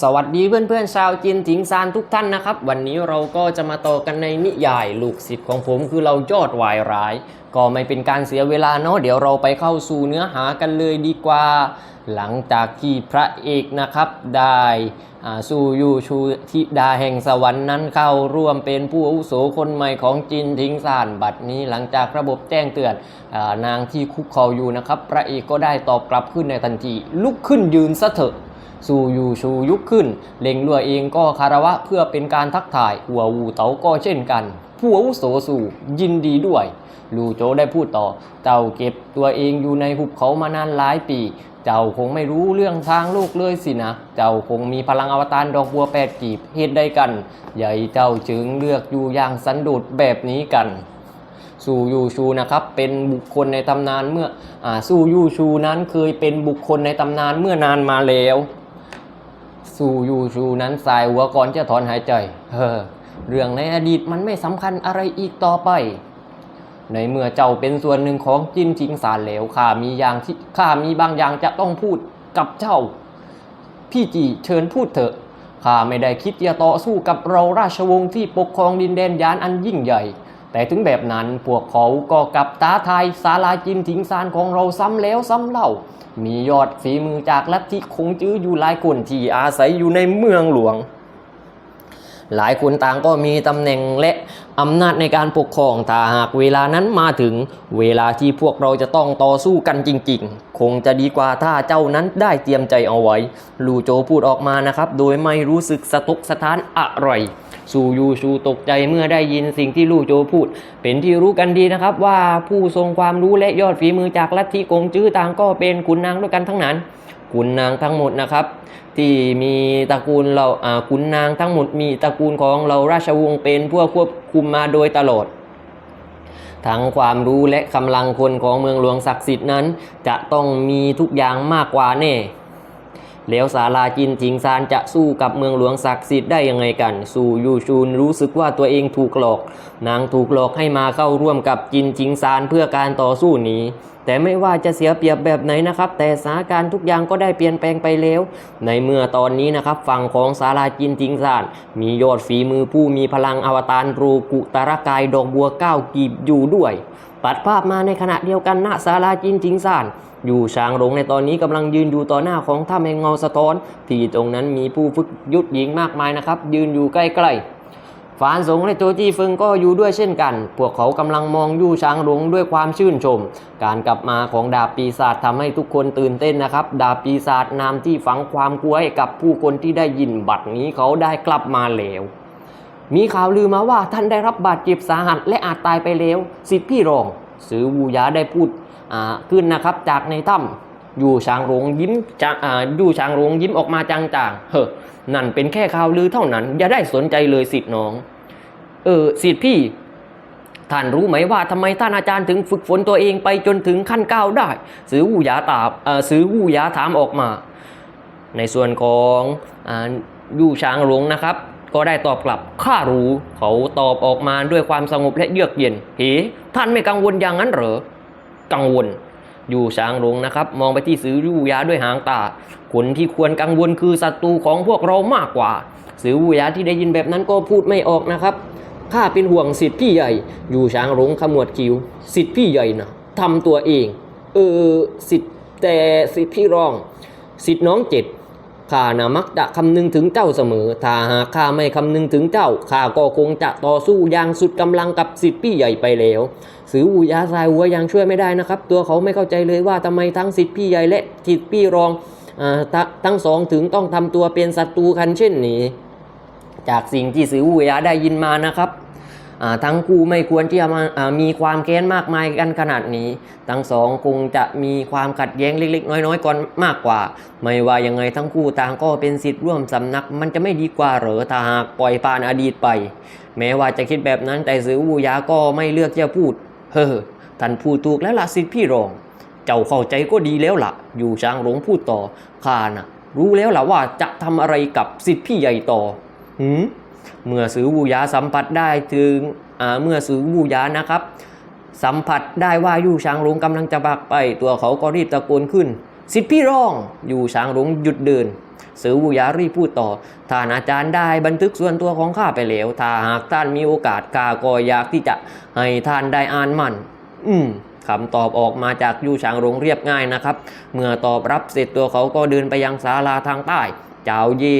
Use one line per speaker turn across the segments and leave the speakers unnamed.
สวัสดีเพื่อนๆชาวจีนถิงซานทุกท่านนะครับ วันนี้เราก็จะมาต่อกันในนิยายลูกศิษย์ของผมคือเรายอดวายร้าย ก็ไม่เป็นการเสียเวลาเนาะเดี๋ยวเราไปเข้าสู่เนื้อหากันเลยดีกว่า หลังจากที่พระเอกนะครับได้สู่ยูชูธิดาแห่งสวรรค์นั้นเข้าร่วมเป็นผู้อาวุโสคนใหม่ของจินทิงซานบัดนี้หลังจากระบบแจ้งเตือนอนางที่คุกเข่าอยู่นะครับ พระเอกก็ได้ตอบกลับขึ้นในทันทีลุกขึ้นยืนซะเถอะ สู่ยูชูยุกขึ้น เล็งลัวเองก็คารวะเพื่อเป็นการทักทาย หัววูเต๋าก็เช่นกัน ผู้อาวุโสสู่ยินดีด้วย ลูโจได้พูดต่อ เจ้าเก็บตัวเองอยู่ในหุบเขามานานหลายปี เจ้าคงไม่รู้เรื่องทางโลกเลยสินะ เจ้าคงมีพลังอวตารดอกบัวแปดกีบเหตุใดกัน ใหญ่เจ้าจึงเลือกอยู่อย่างสันโดษแบบนี้กันซูยูชูนะครับเป็นบุคคลในตำนานเมื่ออซูยูชูนั้นเคยเป็นบุคคลในตำนานเมื่อนานมาแล้ว ซูยูชูนั้นสายหัวก่อนจะถอนหายใจเฮ้อเรื่องในอดีตมันไม่สำคัญอะไรอีกต่อไป ในเมื่อเจ้าเป็นส่วนหนึ่งของจินชิงสารแล้วข้ามีอย่างที่ข้ามีบางอย่างจะต้องพูดกับเจ้า พี่จีเชิญพูดเถอะข้าไม่ได้คิดจะต่อสู้กับเราราชวงศ์ที่ปกครองดินแดนยานอันยิ่งใหญ่ แต่ถึงแบบนั้นพวกเขาก็กลับตาไทายศาลาจินถิงซานของเราซ้ำแล้วซ้ำเล่า มียอดฝีมือจากลัทธิคงจื้ออยู่หลายคนที่อาศัยอยู่ในเมืองหลวง หลายคนต่างก็มีตำแหน่งและอำนาจในการปกครองถ้าหากเวลานั้นมาถึงเวลาที่พวกเราจะต้องต่อสู้กันจริงๆ คงจะดีกว่าถ้าเจ้านั้นได้เตรียมใจเอาไว้ ลูโจพูดออกมานะครับ โดยไม่รู้สึกสะทกสะท้านอะไรซูยูชูตกใจเมื่อได้ยินสิ่งที่ลูโจพูด เป็นที่รู้กันดีนะครับว่าผู้ทรงความรู้และยอดฝีมือจากลัทธิกงจื้อต่างก็เป็นขุนนางด้วยกันทั้งนั้นขุนนางทั้งหมดนะครับ ที่มีตระกูลเราขุนนางทั้งหมดมีตระกูลของเราราชวงศ์เป็นผู้ควบคุมมาโดยตลอดทั้งความรู้และกำลังคนของเมืองหลวงศักดิ์สิทธิ์นั้น จะต้องมีทุกอย่างมากกว่าแน่ แล้วศาลาจินถิงซานจะสู้กับเมืองหลวงศักดิ์สิทธิ์ได้ยังไงกันสู่ยูชูนรู้สึกว่าตัวเองถูกหลอก นางถูกหลอกให้มาเข้าร่วมกับจินจิงซานเพื่อการต่อสู้นี้ แต่ไม่ว่าจะเสียเปรียบแบบไหนนะครับ แต่สถานการณ์ทุกอย่างก็ได้เปลี่ยนแปลงไปแล้ว ในเมื่อตอนนี้นะครับฝั่งของศาลาจินจิงซานมียอดฝีมือผู้มีพลังอวตารโรกุตระกายดอกบัวก้ากีบอยู่ด้วยตัดภาพมาในขณะเดียวกันณศาลาจินจิงซานอยู่ช้างหลงในตอนนี้กำลังยืนอยู่ต่อหน้าของถ้ำแห่งเงาสะท้อน ที่ตรงนั้นมีผู้ฝึกยุทธหญิงมากมายนะครับ ยืนอยู่ใกล้ๆ ฟานสงและโจจี้ฟึงก็อยู่ด้วยเช่นกัน พวกเขากำลังมองยู่ช้างหลงด้วยความชื่นชม การกลับมาของดาบปีศาจทำให้ทุกคนตื่นเต้นนะครับ ดาบปีศาจนามที่ฝังความกลัวให้กับผู้คนที่ได้ยินบัดนี้เขาได้กลับมาแล้ว มีข่าวลือมาว่าท่านได้รับบาดเจ็บสาหัสและอาจตายไปแล้ว สิทธิพี่รอง สือวูยาได้พูดขึ้นนะครับจากในถ้ำ อยู่ช้างหลงยิ้มจางอ่าอยู่ช้างหลงยิ้มออกมาจางๆเฮ้อนั่นเป็นแค่ข่าวลือเท่านั้น อย่าได้สนใจเลยสิทธิ์น้อง เออสิทธิ์พี่ ท่านรู้ไหมว่าทำไมท่านอาจารย์ถึงฝึกฝนตัวเองไปจนถึงขั้นก้าวได้สือวูยาตอบเอ่อสือวูยาถามออกมา ในส่วนของอ่ายู่ช้างหลวงนะครับก็ได้ตอบกลับ ข้ารู้ เขาตอบออกมาด้วยความสงบและเยือกเย็นเฮ้ท่านไม่กังวลอย่างนั้นเหรอ กังวล อยู่ช้างหลงนะครับ มองไปที่สือวูยาด้วยหางตาคนที่ควรกังวลคือศัตรูของพวกเรามากกว่าสือวูยาที่ได้ยินแบบนั้นก็พูดไม่ออกนะครับข้าเป็นห่วงสิทธิ์พี่ใหญ่ อยู่ช้างหลงขมวดคิ้วสิทธิ์พี่ใหญ่นะทำตัวเอง เออสิทธิ์แต่สิทธิ์พี่รอง สิทธิ์น้องเจ็ด ข้านะมักจะคำนึงถึงเจ้าเสมอ ถ้าหากข้าไม่คำนึงถึงเจ้า ข้าก็คงจะต่อสู้อย่างสุดกำลังกับสิทธิ์พี่ใหญ่ไปแล้ว สืออูยาทรายหัวยังช่วยไม่ได้นะครับ ตัวเขาไม่เข้าใจเลยว่าทำไมทั้งสิทธิ์พี่ใหญ่และสิทธิ์พี่รองอท,ทั้งสองถึงต้องทำตัวเป็นศัตรูกันเช่นนี้ จากสิ่งที่สืออูยาได้ยินมานะครับ ทั้งคู่ไม่ควรที่จะมามีความแค้นมากมายกันขนาดนี้ ทั้งสองคงจะมีความขัดแย้งเล็ก ๆ น้อยๆก่อนมากกว่า ไม่ว่ายังไงทั้งคู่ต่างก็เป็นสิทธิ์ร่วมสำนัก มันจะไม่ดีกว่าเหรอถ้าหากปล่อยผ่านอดีตไป แม้ว่าจะคิดแบบนั้นแต่สือวูยาก็ไม่เลือกที่จะพูด เฮ้อท่านพูดถูกแล้วล่ะสิทธิ์พี่รอง เจ้าเข้าใจก็ดีแล้วล่ะ อยู่ช้างหลงพูดต่อข้าน่ะ รู้แล้วล่ะว่าจะทำอะไรกับสิทธิ์พี่ใหญ่ต่อหืม เมื่อสือวูยาสัมผัสได้ถึงเมื่อสือวูยานะครับ สัมผัสได้ว่ายู่ช้างหลงกำลังจะบักไป ตัวเขาก็รีบตะโกนขึ้น สิทธิพี่ร้องอยู่ช้างหลงหยุดเดินสือวูยารีพูดต่อท่านอาจารย์ได้บันทึกส่วนตัวของข้าไปแล้ว ถ้าหากท่านมีโอกาสข้าก็อยากที่จะให้ท่านได้อ่านมัน อืมคำตอบออกมาจากยู่ช้างรงเรียบง่ายนะครับ เมื่อตอบรับเสร็จตัวเขาก็เดินไปยังศาลาทางใต้ เจ้าเย่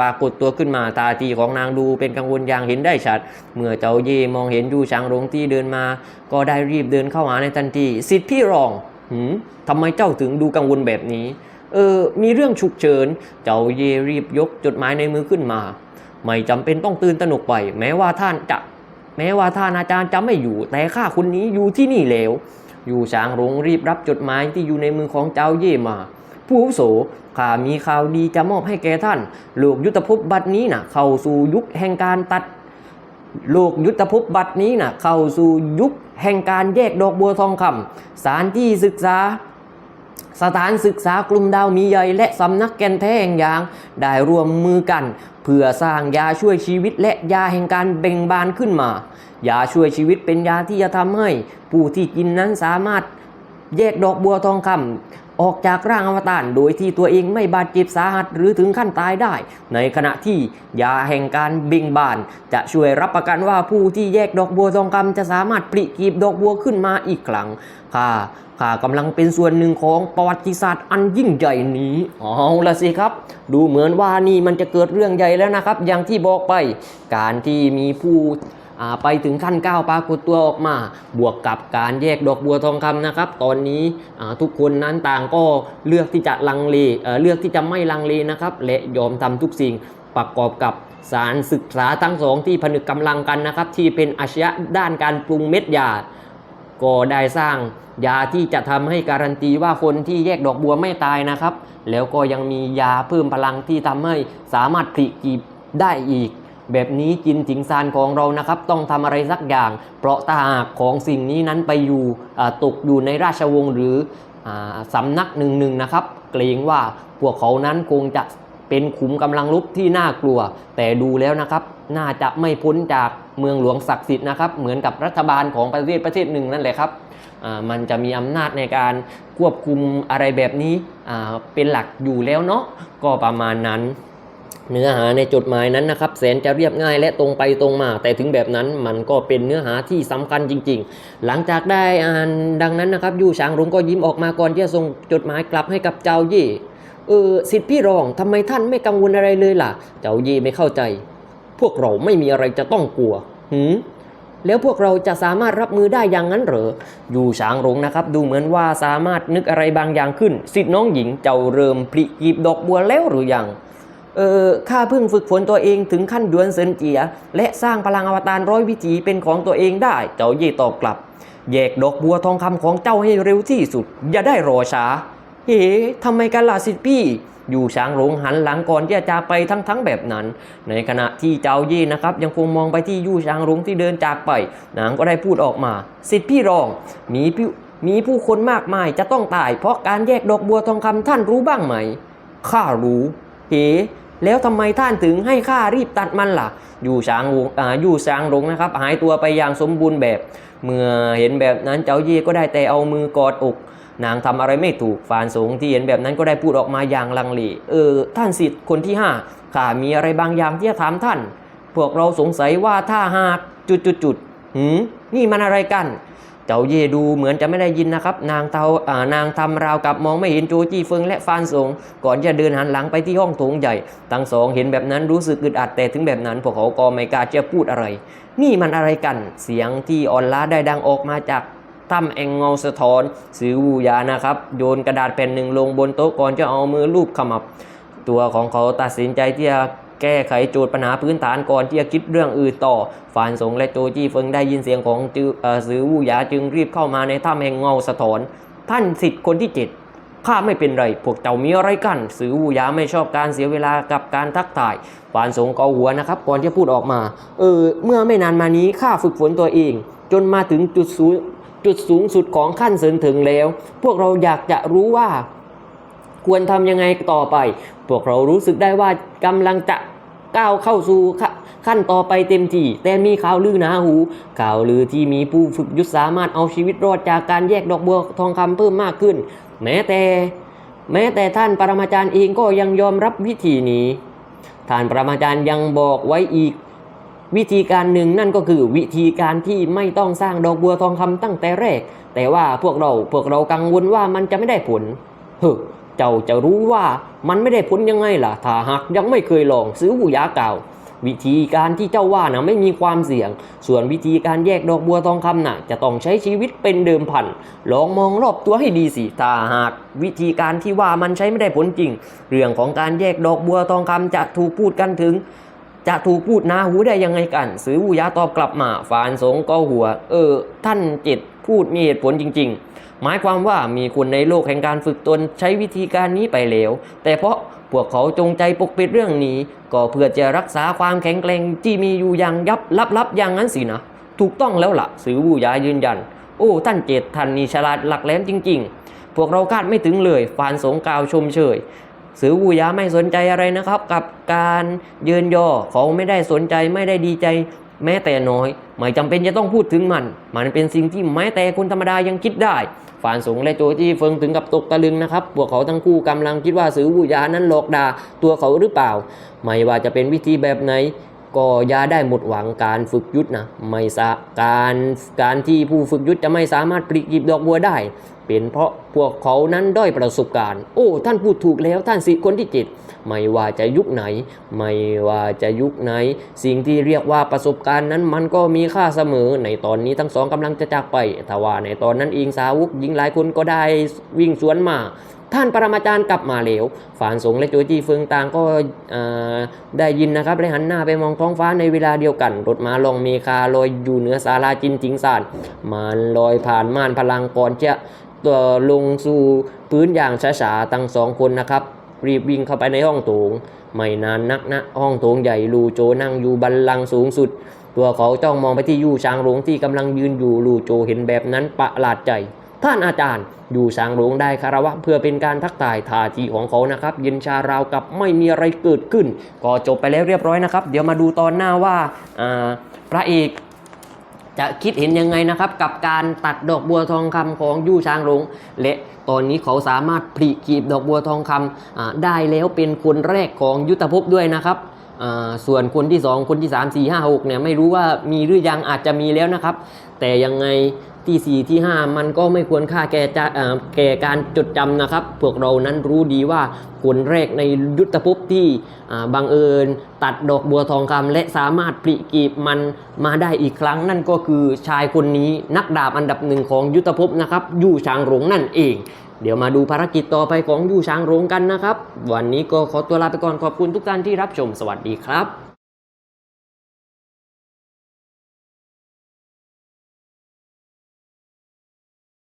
ปรากฏตัวขึ้นมาตาทีของนางดูเป็นกังวลอย่างเห็นได้ชัด เมื่อเจ้าเย่มองเห็นยูช้างรงที่เดินมา ก็ได้รีบเดินเข้าหาในทันทีสิทธิพี่รองหืมทำไมเจ้าถึงดูกังวลแบบนี้ เออ มีเรื่องฉุกเฉิน เจ้าเย่รีบยกจดหมายในมือขึ้นมา ไม่จำเป็นต้องตื่นตระหนกไป แม้ว่าท่านจะ แม้ว่าท่านอาจารย์จะไม่อยู่ แต่ข้าคนนี้อยู่ที่นี่แล้ว อยู่ช้างรงรีบรับจดหมายที่อยู่ในมือของเจ้าเย่มา ผู้อาวุโสข้ามีข่าวดีจะมอบให้แก่ท่าน โลกยุทธภพบัดนี้นะเข้าสู่ยุคแห่งการตัด โลกยุทธภพบัดนี้นะเข้าสู่ยุคแห่งการแยกดอกบัวทองคำสานที่ศึกษา สถานศึกษากลุ่มดาวมีใหญ่และสำนักแกนแท้แห่งยาง ได้ร่วมมือกัน เพื่อสร้างยาช่วยชีวิตและยาแห่งการเบ่งบานขึ้นมา ยาช่วยชีวิตเป็นยาที่จะทำให้ ผู้ที่กินนั้นสามารถ แยกดอกบัวทองคำออกจากร่างอวตารโดยที่ตัวเองไม่บาดเจ็บสาหัสหรือถึงขั้นตายได้ ในขณะที่ยาแห่งการเบ่งบาน จะช่วยรับประกันว่าผู้ที่แยกดอกบัวทองคำจะสามารถปลิกีบดอกบัวขึ้นมาอีกครั้งค่ะข้ากำลังเป็นส่วนหนึ่งของประวัติศาสตร์อันยิ่งใหญ่นี้เอาละสิครับ ดูเหมือนว่านี่มันจะเกิดเรื่องใหญ่แล้วนะครับ อย่างที่บอกไป การที่มีผู้ ไปถึงขั้นก้าวปรากฏตัวออกมา บวกกับการแยกดอกบัวทองคำนะครับ ตอนนี้ทุกคนนั้นต่างก็เลือกที่จะลังเลเลือกที่จะไม่ลังเลนะครับและยอมทำทุกสิ่งประกอบกับสารศึกษาทั้งสองที่ผนึกกำลังกันนะครับ ที่เป็นอาชญะด้านการปรุงเม็ดยา ก็ได้สร้างยาที่จะทำให้การันตีว่าคนที่แยกดอกบัวไม่ตายนะครับ แล้วก็ยังมียาเพิ่มพลังที่ทำให้สามารถผลิกีบได้อีก แบบนี้จินถิงซานของเรานะครับ ต้องทำอะไรสักอย่าง เพราะถ้าหากของสิ่งนี้นั้นไปอยู่ตกอยู่ในราชวงศ์หรืออาสำนักหนึ่งหนึ่งนะครับ เกรงว่าพวกเขานั้นคงจะเป็นขุมกำลังรบที่น่ากลัว แต่ดูแล้วนะครับ น่าจะไม่พ้นจากเมืองหลวงศักดิ์สิทธิ์นะครับ เหมือนกับรัฐบาลของประเทศประเทศหนึ่งนั่นแหละครับมันจะมีอำนาจในการควบคุมอะไรแบบนี้เป็นหลักอยู่แล้วเนาะก็ประมาณนั้น เนื้อหาในจดหมายนั้นนะครับแสนจะเรียบง่ายและตรงไปตรงมา แต่ถึงแบบนั้นมันก็เป็นเนื้อหาที่สำคัญจริง ๆ หลังจากได้อ่านดังนั้นนะครับยู่ช้างรุงก็ยิ้มออกมาก่อนที่จะส่งจดหมายกลับให้กับเจ้าเย่เออสิทธิพี่รองทำไมท่านไม่กังวลอะไรเลยล่ะ เจ้าเย่ไม่เข้าใจ พวกเราไม่มีอะไรจะต้องกลัวหืมแล้วพวกเราจะสามารถรับมือได้อย่างนั้นเหรอ อยู่ช้างหลงนะครับ ดูเหมือนว่าสามารถนึกอะไรบางอย่างขึ้น สิทธิน้องหญิงเจ้าเริ่มผลิกีบดอกบัวแล้วหรือยัง เออข้าเพิ่งฝึกฝนตัวเองถึงขั้นดวนเซินเจีย และสร้างพลังอวตารร้อยวิถีเป็นของตัวเองได้ เจ้าเย่ตอบกลับ แยกดอกบัวทองคำของเจ้าให้เร็วที่สุด อย่าได้รอช้า เฮ้ทำไมกันล่ะสิพี่ อยู่ช้างหลงหันหลังก่อนที่จะจากไปทั้งๆแบบนั้น ในขณะที่เจ้าเย่นะครับยังคงมองไปที่ยู่ช้างหลงที่เดินจากไป นางก็ได้พูดออกมา สิทธิพี่รอง มีผู้มีผู้คนมากมายจะต้องตาย เพราะการแยกดอกบัวทองคำท่านรู้บ้างไหม ข้ารู้ เฮ้ แล้วทำไมท่านถึงให้ข้ารีบตัดมันล่ะ อยู่ช้างหลงอ่าอยู่ช้างหลงนะครับ หายตัวไปอย่างสมบูรณ์แบบ เมื่อเห็นแบบนั้นเจ้าเย่ก็ได้แต่เอามือกอดอก นางทำอะไรไม่ถูกฟานสงที่เห็นแบบนั้นก็ได้พูดออกมาอย่างลังเลเออ ท่านสิทธิ์คนที่ห้าข้ามีอะไรบางอย่างที่จะถามท่าน พวกเราสงสัยว่าถ้าหากจุดจุดจุดหืมนี่มันอะไรกัน เจ้าเย่ดูเหมือนจะไม่ได้ยินนะครับ นางเทาอ่านางทำราวกับมองไม่เห็นโจจี้เฟิงและฟานสงก่อนจะเดินหันหลังไปที่ห้องโถงใหญ่ ทั้งสองเห็นแบบนั้นรู้สึกอึดอัดแต่ถึงแบบนั้น พวกเขาก็ไม่กล้าจะพูดอะไร นี่มันอะไรกัน เสียงที่อ่อนล้าได้ดังออกมาจากถ้ำแองเงาสะท้อนสือวูยานะครับ โยนกระดาษแผ่นหนึ่งลงบนโต๊ะก่อนจะเอามือลูบขมับ ตัวของเขาตัดสินใจที่จะ แก้ไขโจทย์ปัญหาพื้นฐานก่อนที่จะคิดเรื่องอื่นต่อฟานสงและโจจี้เฟิงได้ยินเสียงของจือเอ่อสือวูหยาจึงรีบเข้ามาในถ้ำแห่งเงาสะท้อน ท่านสิทธิ์คนที่เจ็ดข้าไม่เป็นไร พวกเจ้ามีอะไรกัน สือวูหยาไม่ชอบการเสียเวลากับการทักทายฟานสงเกาหัวนะครับ ก่อนที่จะพูดออกมา เออ เมื่อไม่นานมานี้ข้าฝึกฝนตัวเอง จนมาถึงจุดสูงจุดสูงสุดของขั้นเสริญถึงแล้ว พวกเราอยากจะรู้ว่า ควรทำยังไงต่อไป พวกเรารู้สึกได้ว่ากำลังจะ ก้าวเข้าสู่ขั้นต่อไปเต็มที่ แต่มีข่าวลือหนาหู ข่าวลือที่มีผู้ฝึกยุทธสามารถเอาชีวิตรอดจากการแยกดอกบัวทองคำเพิ่มมากขึ้น แม้แต่ แม้แต่ท่านปรมาจารย์เองก็ยังยอมรับวิธีนี้ ท่านปรมาจารย์ยังบอกไว้อีกวิธีการหนึ่งนั่นก็คือวิธีการที่ไม่ต้องสร้างดอกบัวทองคำตั้งแต่แรก แต่ว่าพวกเราพวกเรากังวลว่ามันจะไม่ได้ผลเฮ้อ เจ้าจะรู้ว่ามันไม่ได้ผลยังไงล่ะ ถ้าหากยังไม่เคยลองซื้อบุยาเก่า วิธีการที่เจ้าว่านะไม่มีความเสี่ยง ส่วนวิธีการแยกดอกบัวทองคำน่ะ จะต้องใช้ชีวิตเป็นเดิมพัน ลองมองรอบตัวให้ดีสิถ้าหาก วิธีการที่ว่ามันใช้ไม่ได้ผลจริง เรื่องของการแยกดอกบัวทองคำจะถูกพูดกันถึงจะถูกพูดนาหูได้ยังไงกันสือวุยาตอบกลับมาฟานสงก็หัว เออ ท่านจิต พูดมีเหตุผลจริง ๆ หมายความว่ามีคนในโลกแห่งการฝึกตนใช้วิธีการนี้ไปแล้ว แต่เพราะพวกเขาจงใจปกปิดเรื่องนี้ ก็เพื่อจะรักษาความแข็งแกร่งที่มีอยู่อย่างยับลับๆอย่างนั้นสินะ ถูกต้องแล้วล่ะสือวุยายืนยัน โอ้ ท่านเจตท่านนี่ฉลาดหลักแหลมจริง ๆ พวกเราคาดไม่ถึงเลยฟานสงกาวชมเชยสือวูยาไม่สนใจอะไรนะครับ กับการเยืนยอเขาไม่ได้สนใจไม่ได้ดีใจ แม้แต่น้อย ไม่จำเป็นจะต้องพูดถึงมัน มันเป็นสิ่งที่แม้แต่คนธรรมดายังคิดได้ฝานสงและโจจี้เฟิงถึงกับตกตะลึงนะครับ พวกเขาทั้งคู่กำลังคิดว่าสือวูยานั้นหลอกดาตัวเขาหรือเปล่า ไม่ว่าจะเป็นวิธีแบบไหน ก็อย่าได้หมดหวังการฝึกยุทธนะไม่สะการการที่ผู้ฝึกยุทธจะไม่สามารถปลีกหยิบดอกบัวได้ เป็นเพราะพวกเขานั้นด้อยประสบการณ์ โอ้ท่านพูดถูกแล้วท่านสิคนที่เจิตไม่ว่าจะยุคไหน ไม่ว่าจะยุคไหน สิ่งที่เรียกว่าประสบการณ์นั้นมันก็มีค่าเสมอในตอนนี้ทั้งสองกำลังจะจากไปแต่ว่าในตอนนั้นเองสาวกหญิงหลายคนก็ได้วิ่งสวนมา ท่านปรมาจารย์กลับมาแล้วฝานสงและโจจีเฟิงต่างก็ได้ยินนะครับและหันหน้าไปมองท้องฟ้าในเวลาเดียวกัน รถม้าลองเมคาลอยอยู่เหนือศาลาจินจิงซานมันลอยผ่านม่านพลังก่อนจะตัวลงสู่พื้นอย่างช้าๆตั้งสองคนนะครับ รีบวิ่งเข้าไปในห้องโถงไม่นานนักนะ ห้องโถงใหญ่ลูโจนั่งอยู่บันลังก์สูงสุด ตัวเขาจ้องมองไปที่ยู่ช้างหลงที่กำลังยืนอยู่ลูโจเห็นแบบนั้นประหลาดใจ ท่านอาจารย์อยู่ช้างหลงได้คารวะ เพื่อเป็นการทักทายทาทีของเขานะครับเย็นชาราวกับไม่มีอะไรเกิดขึ้น ก็จบไปแล้วเรียบร้อยนะครับ เดี๋ยวมาดูตอนหน้าว่าพระเอกจะคิดเห็นยังไงนะครับ กับการตัดดอกบัวทองคำของยู่ช้างหลงและตอนนี้เขาสามารถผลิกีบดอกบัวทองคำอ่าได้แล้วเป็นคนแรกของยุทธภพด้วยนะครับส่วนคนที่ 2 คนที่ 3 4 5 6เนี่ยไม่รู้ว่ามีหรือยังอาจจะมีแล้วนะครับ แต่ยังไง ที่ 4 ที่ 5 มันก็ไม่ควรค่าแก่จะแก่การจดจำนะครับ พวกเรานั้นรู้ดีว่าคนแรกในยุทธภพที่บังเอิญ ตัดดอกบัวทองคำและสามารถผลิกีบมันมาได้อีกครั้ง นั่นก็คือชายคนนี้นักดาบอันดับหนึ่งของยุทธภพนะครับยู่ช้างหลงนั่นเองเดี๋ยวมาดูภารกิจต่อไปของยู่ช้างหลงกันนะครับ วันนี้ก็ขอตัวลาไปก่อนขอบคุณทุกท่านที่รับชมสวัสดีครับ